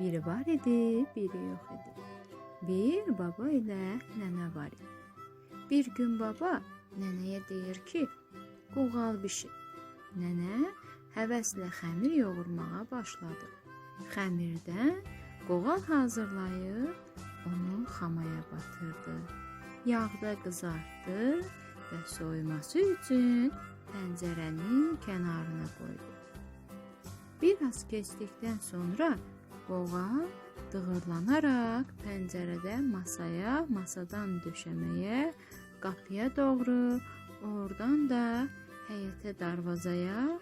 Biri var idi, biri yox idi. Bir baba ilə nənə var idi. Bir gün baba nənəyə deyir ki, qoğal bişir. Nənə həvəslə xəmir yoğurmağa başladı. Xəmirdən qoğal hazırlayıb onu xamaya batırdı. Yağda qızartdı və soyuması üçün pəncərənin kənarına qoydu. Bir az keçdikdən sonra qoğal dığırlanaraq pəncərədə masaya, masadan döşəməyə, qapıya doğru, oradan da həyətə darvazaya,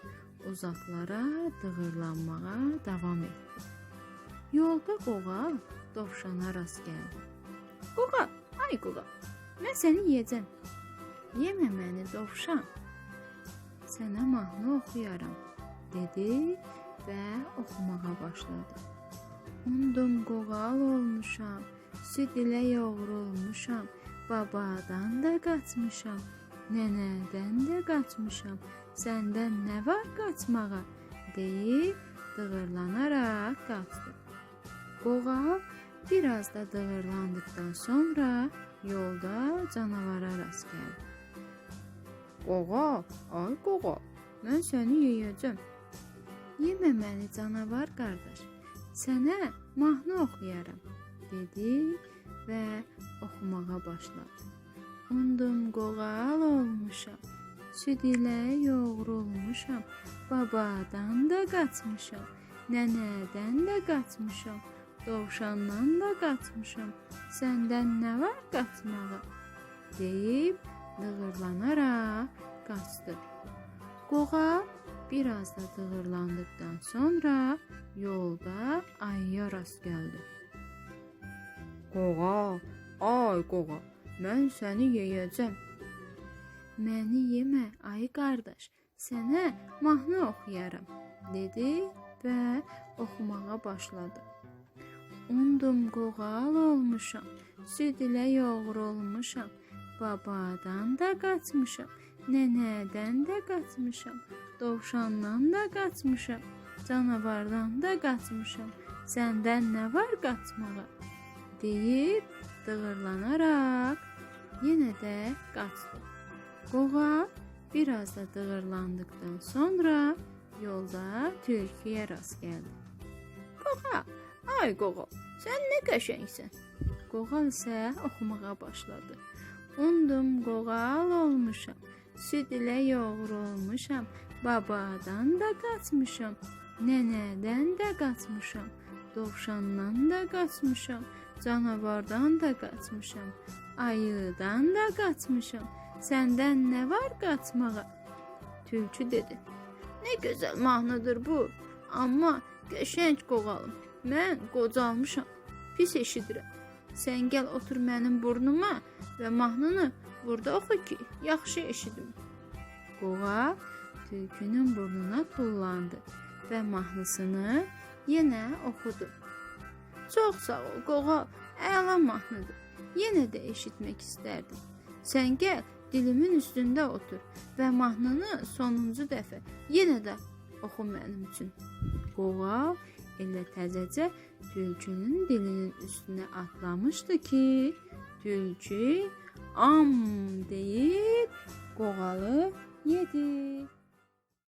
uzaqlara dığırlanmağa davam etdi. Yolda qoğal dovşana rast gəldi. Qoğal, ay qoğal, mən səni yeyəcəm. Yemə məni dovşan. Sənə mahnı oxuyaram, dedi və oxumağa başladı. Undum qoğal olmuşam, süd ilə yoğrulmuşam, babadan da qaçmışam, nənədən də qaçmışam. Səndən nə var qaçmağa? deyib dığırlanaraq qaçdı. Qoğal biraz da dığırlandıqdan sonra yolda canavara rast gəldi. Qoğal, ay qoğal, mən səni yeyəcəm. Yemə məni canavar qardaş. Sənə mahnı oxuyaram, dedi və oxumağa başladı. Undum qoğal olmuşam, süd ilə yoğrulmuşam, babadan da qaçmışam, nənədən də qaçmışam, dovşandan da qaçmışam. Səndən nə var qaçmağa? deyib dığırlanaraq qaçdı. Qoğal biraz da dığırlandıqdan sonra yolda ayıya rast gəldi. Qoğal, ay qoğal, mən səni yeyəcəm. Məni yemə, ay qardaş, sənə mahnı oxuyaram, dedi və oxumağa başladı. Undum qoğal olmuşam, süd ilə yoğrulmuşam, babadan da qaçmışam, nənədən də qaçmışam, dovşandan da qaçmışam, canavardan da qaçmışam. Səndən nə var qaçmağa? deyib dığırlanaraq yenə də qaçdı. Qoğal biraz da dığırlandıqdan sonra yolda tülküyə rast gəldi. Qoğal, ay qoğal, sən nə qəşəngsən. Qoğal isə oxumağa başladı. Undum qoğal olmuşam, süd ilə yoğrulmuşam, babadan da qaçmışam, nənədən də qaçmışam, dovşandan da qaçmışam, canavardan da qaçmışam, ayıdan da qaçmışam. Səndən nə var qaçmağa? Tülkü dedi. Nə gözəl mahnıdır bu, amma qəşəng qoğalım. Mən qocalmışam, pis eşidirəm. Sən gəl otur mənim burnuma və mahnını burada oxu ki, yaxşı eşidim. Qoğal tülkünün burnuna tullandı və mahnısını yenə oxudu. Çox sağ ol, qoğal, əla mahnıdır. Yenə də eşitmək istərdim. Sən gəl, dilimin üstündə otur və mahnını sonuncu dəfə yenə də oxu mənim üçün. Qoğal elə təzəcə tülkünün dilinin üstünə atlamışdı ki, tülkü am deyib qoğalı yedi.